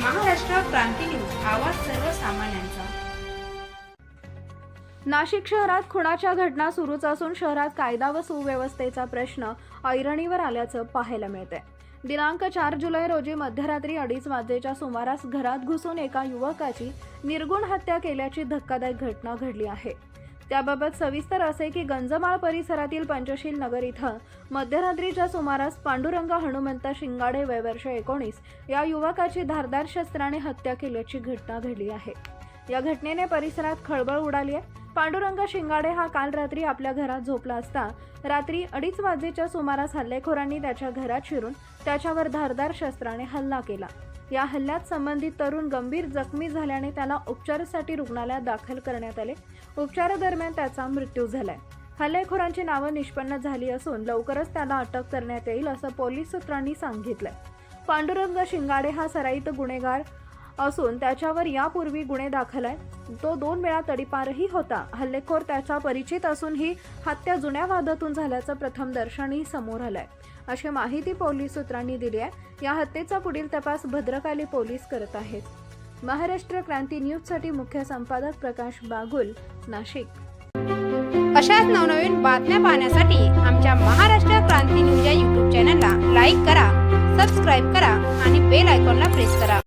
क्रांती news आवाज सर्वसामान्यांचा. नाशिक शहरात खुणाच्या घटना सुरूच असून शहरात कायदा व सुव्यवस्थेचा प्रश्न ऐरणीवर आल्याचं पाहायला मिळते दिनांक चार जुलै रोजी मध्यरात्री अडीच वाजेच्या सुमारास घरात घुसून एका युवकाची निर्गुण हत्या केल्याची धक्कादायक घटना घडली आहे. त्याबाबत सविस्तर असे की गंजमाळ परिसरातील पंचशील नगर इथं मध्यरात्रीच्या सुमारास पांडुरंग हनुमंत शिंगाडे वयवर्ष एकोणीस या युवकाची धारदार शस्त्राने हत्या केल्याची घटना घडली आहे. या घटनेने परिसरात खळबळ उडाली आहे. पांडुरंग शिंगाडे हा काल रात्री आपल्या घरात झोपला असता रात्री अडीच वाजेच्या सुमारास हल्लेखोरांनी त्याच्या घरात शिरून त्याच्यावर धारदार शस्त्राने हल्ला केला. या हल्ल्यात संबंधित तरुण गंभीर जखमी झाल्याने त्याला उपचारासाठी रुग्णालयात दाखल करण्यात आले. उपचारादरम्यान त्याचा मृत्यू झालाय. हल्लेखोरांची नावं निष्पन्न झाली असून लवकरच त्याला अटक करण्यात येईल असं पोलीस सूत्रांनी सांगितलंय. पांडुरंग शिंगाडे हा सराईत गुन्हेगार असून त्याच्यावर यापूर्वी गुन्हे दाखल आहे तो दोन वेळा तडीपारही होता. हल्लेखोर त्याचा परिचित असून ही हत्या जुन्या वादातून झाल्याचं प्रथम दर्शनही समोर आलंय. अशी माहिती पोलीस सूत्रांनी दिली आहे. या हत्येचा पुढील तपास भद्रकाली पोलीस करत आहेत. महाराष्ट्र क्रांती न्यूजसाठी मुख्य संपादक प्रकाश बागुल नाशिक. अशाच नवनवीन बातम्या पाहण्यासाठी आमच्या महाराष्ट्र क्रांती न्यूज या यूट्यूब चॅनलला लाईक करा सबस्क्राईब करा आणि बेल आयकॉनला प्रेस करा.